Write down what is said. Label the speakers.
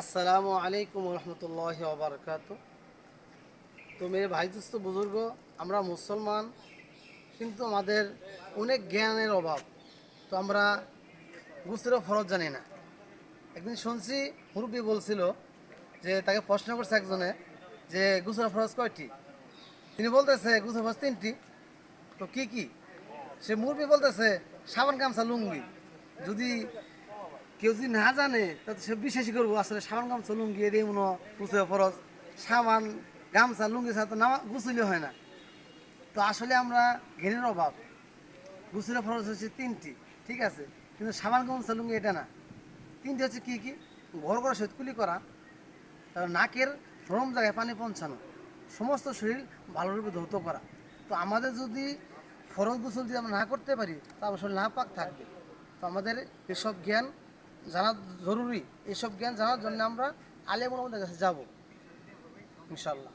Speaker 1: আসসালামু আলাইকুম রহমতুল্লাহ ওবরকাত তো মেরে ভাই, দোস্ত, বুজুর্গ, আমরা মুসলমান, কিন্তু আমাদের অনেক জ্ঞানের অভাব। তো আমরা গুসেরও ফরজ জানি না। একদিন শুনছি মুরব্বী বলছিল যে, তাকে প্রশ্ন করছে একজনে যে গুসের ফরজ কয়টি? তিনি বলতেছে গুসের ফরজ তিনটি। তো কি কি? সে মুরব্বী বলতেছে, সাবান গামছা লুঙ্গি। যদি কেউ যদি না জানে তাতে সে বিশ্বাসই করব, আসলে সাবান গামছা, লুঙ্গি এর মনে গুছে ফরজ, সাবান, গামছা, লুঙ্গি ছাড়া তো নামা গুছলে হয় না। তো আসলে আমরা ঘেনের অভাব। গুছলে ফরজ হচ্ছে তিনটি, ঠিক আছে? কিন্তু সাবান গামছা, লুঙ্গি এটা না। তিনটি হচ্ছে কি কি? ঘর করা শৈতকুলি করা, তারপর নাকের নরম জায়গায় পানি পৌঁছানো, সমস্ত শরীর ভালোরূপে ধৌত করা। তো আমাদের যদি ফরজ গোসল যদি আমরা না করতে পারি তা শরীর না পাক থাকবে। তো আমাদের এসব জ্ঞান জানা জরুরি এইসব জ্ঞান জানার জন্য আমরা আলিয়া মোহাম্মদের কাছে যাব ইনশাল্লাহ